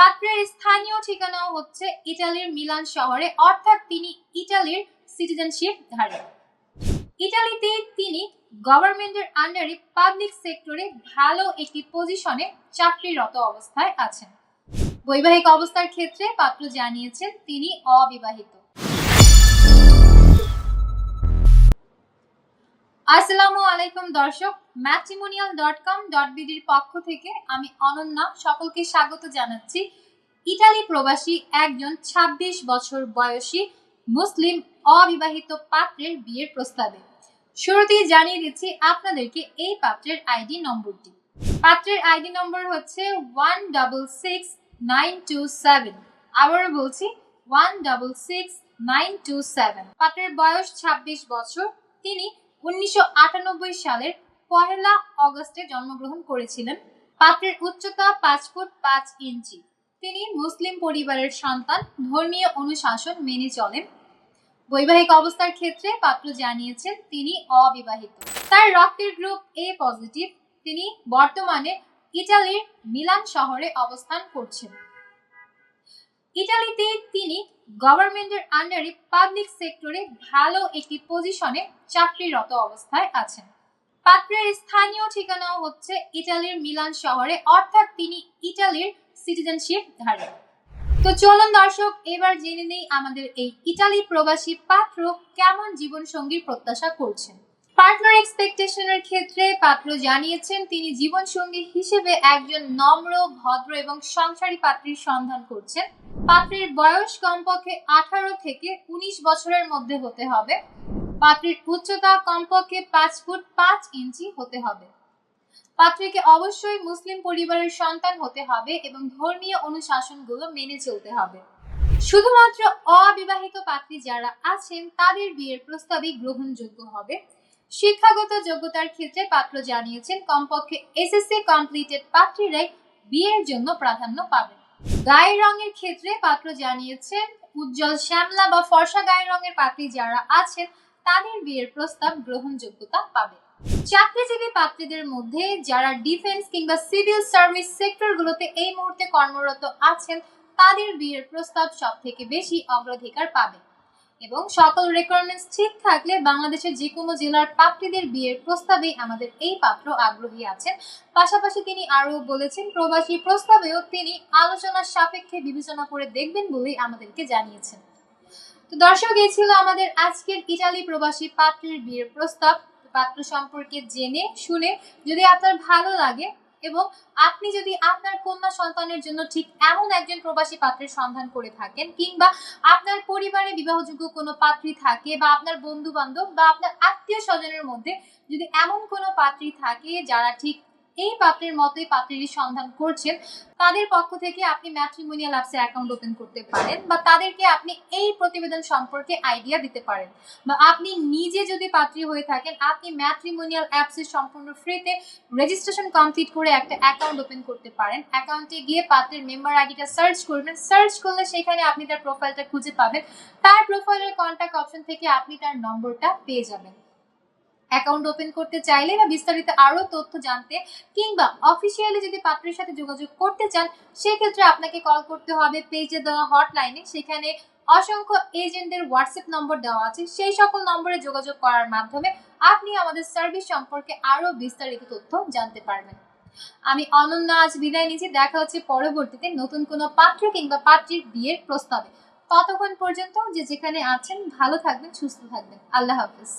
পাত্রের স্থানীয় ঠিকানাও হচ্ছে ইটালির মিলান শহরে, অর্থাৎ তিনি ইটালির সিটিজেনশিপ ধারী ইটালিতে তিনি গভর্নমেন্টের আন্ডারে পাবলিক সেক্টরে ভালো একটি পজিশনে চাকরিরত অবস্থায় আছেন। বৈবাহিক অবস্থার ক্ষেত্রে পাত্র জানিয়েছেন তিনি অবিবাহিত। আসসালামু আলাইকুম দর্শক ম্যাট্রিমোনিয়াল ডট কম ডট বিডির পক্ষ থেকে আমি অনন্যা সকলকে স্বাগত জানাচ্ছি। ইটালি প্রবাসী একজন ২৬ বছর বয়সী মুসলিম অবিবাহিত পাত্রের বিয়ের প্রস্তাবে। শুরুতেই জানিয়ে দিচ্ছি আপনাদেরকে এই পাত্রের আইডি নম্বরটি। পাত্রের আইডি নম্বর হচ্ছে one double six nine two seven আবারও বলছি one double six nine two seven পাত্রের বয়স ২৬ বছর। তিনি উনিশশো আটানব্বই সালের পহেলা অগস্টে জন্মগ্রহণ করেছিলেন। পাত্রের উচ্চতা পাঁচ ফুট পাঁচ ইঞ্চি। তিনি মুসলিম পরিবারের সন্তান, ধর্মীয় অনুশাসন মেনে চলেন। বৈবাহিক অবস্থার ক্ষেত্রে পাত্র জানিয়েছেন, তিনি অবিবাহিত। তার রক্তের গ্রুপ এ পজিটিভ। তিনি বর্তমানে ইটালির মিলান শহরে অবস্থান করছেন। ইটালিতে তিনি গভর্নমেন্টের আন্ডারে পাবলিক সেক্টরে ভালো একটি পজিশনে চাকরিরত অবস্থায় আছেন। পাত্রের স্থানীয় ঠিকানাও হচ্ছে ইটালির মিলান শহরে, অর্থাৎ তিনি ইটালির সিটিজেনশিপ ধারী তো চলুন দর্শক, এবার জেনে নেই আমাদের এই ইটালি প্রবাসী পাত্র কেমন জীবন সঙ্গীর প্রত্যাশা করছেন। পার্টনার এক্সপেকটেশনের ক্ষেত্রে পাত্র জানিয়েছেন, তিনি জীবন সঙ্গী হিসেবে একজন নম্র, ভদ্র এবং সংসারী পাত্রীর সন্ধান করছেন। পাত্রের বয়স কমপক্ষে আঠারো থেকে উনিশ বছরের মধ্যে হতে হবে। পাত্রীর উচ্চতা কমপক্ষে পাঁচ ফুট পাঁচ ইঞ্চি হতে হবে। পাত্রীকে অবশ্যই মুসলিম পরিবারের সন্তান হতে হবে এবং ধর্মীয় অনুশাসনগুলো মেনে চলতে হবে। শুধুমাত্র অবিবাহিত পাত্রী যারা আছেন, তাদের বিয়ের প্রস্তাবই গ্রহণযোগ্য হবে। শিক্ষাগত যোগ্যতার ক্ষেত্রে পাত্র জানিয়েছেন, কমপক্ষে এসএসসি কমপ্লিটেড পাত্রীরাই বিয়ের জন্য প্রাধান্য পাবেন। গায়ের রঙের ক্ষেত্রে পাত্র জানিয়েছেন, উজ্জ্বল শ্যামলা বা ফর্সা গায়ের রঙের পাত্রী যারা আছেন, তাদের বিয়ের প্রস্তাব গ্রহণযোগ্যতা পাবে। চাকরিজীবী পাত্রীদের মধ্যে যারা ডিফেন্স কিংবা সিভিল সার্ভিস সেক্টরগুলোতে এই মুহূর্তে কর্মরত আছেন, তাদের বিয়ের প্রস্তাব সব থেকে বেশি অগ্রাধিকার পাবে। এবং সকল রেকোয়ারমেন্টস ঠিক থাকলে বাংলাদেশের যে কোনো জেলার পাত্রীদের বিয়ের প্রস্তাবে আমাদের এই পাত্র আগ্রহী আছেন। পাশাপাশি তিনি আরও বলেছেন, প্রবাসী প্রস্তাবেও তিনি আলোচনার সাপেক্ষে বিবেচনা করে দেখবেন বলেই আমাদেরকে জানিয়েছেন। তো দর্শক, এই ছিল আমাদের আজকের ইটালি প্রবাসী পাত্রের বিয়ের প্রস্তাব। পাত্র সম্পর্কে জেনে, শুনে যদি আপনার ভালো লাগে এবং আপনি যদি আপনার কন্যা সন্তানের জন্য ঠিক এমন একজন প্রবাসী পাত্রের সন্ধান করে থাকেন কিংবা আপনার পরিবারে বিবাহযোগ্য কোনো পাত্রী থাকে বা আপনার বন্ধু বান্ধব বা আপনার আত্মীয় স্বজনের মধ্যে যদি এমন কোনো পাত্রী থাকে যারা ঠিক এই পাত্রের মতোই পাত্রেরই সন্ধান করছেন। তাদের পক্ষ থেকে আপনি ম্যাট্রিমোনিয়াল অ্যাপসে অ্যাকাউন্ট ওপেন করতে পারেন বা তাদেরকে আপনি এই প্রতিবেদন সম্পর্কে আইডিয়া দিতে পারেন। বা আপনি নিজে যদি পাত্রী হয়ে থাকেন, আপনি ম্যাট্রিমোনিয়াল অ্যাপসে সম্পূর্ণ ফ্রিতে রেজিস্ট্রেশন কমপ্লিট করে একটা অ্যাকাউন্ট ওপেন করতে পারেন। অ্যাকাউন্টে গিয়ে পাত্রের মেম্বার আইডিটা সার্চ করবেন। সার্চ করলে সেখানে আপনি তার প্রোফাইলটা খুঁজে পাবেন। তার প্রোফাইলের কন্ট্যাক্ট অপশন থেকে আপনি তার নম্বরটা পেয়ে যাবেন। অ্যাকাউন্ট ওপেন করতে চাইলে বা বিস্তারিত আরও তথ্য জানতে কিংবা অফিসিয়ালি যদি পাত্রের সাথে যোগাযোগ করতে চান, সেক্ষেত্রে আপনাকে কল করতে হবে। পেজে দেওয়া হটলাইনে সেখানে অসংখ্য এজেন্টদের হোয়াটসঅ্যাপ নম্বর দেওয়া আছে। সেই সকল নম্বরে যোগাযোগ করার মাধ্যমে আপনি আমাদের সার্ভিস সম্পর্কে আরও বিস্তারিত তথ্য জানতে পারবেন। আমি অনন্য আজ বিদায় নিচ্ছি। দেখা হচ্ছে পরবর্তীতে নতুন কোনো পাত্র কিংবা পাত্রীর বিয়ের প্রস্তাবে। ততক্ষণ পর্যন্ত যে যেখানে আছেন, ভালো থাকবেন, সুস্থ থাকবেন। আল্লাহ হাফিজ।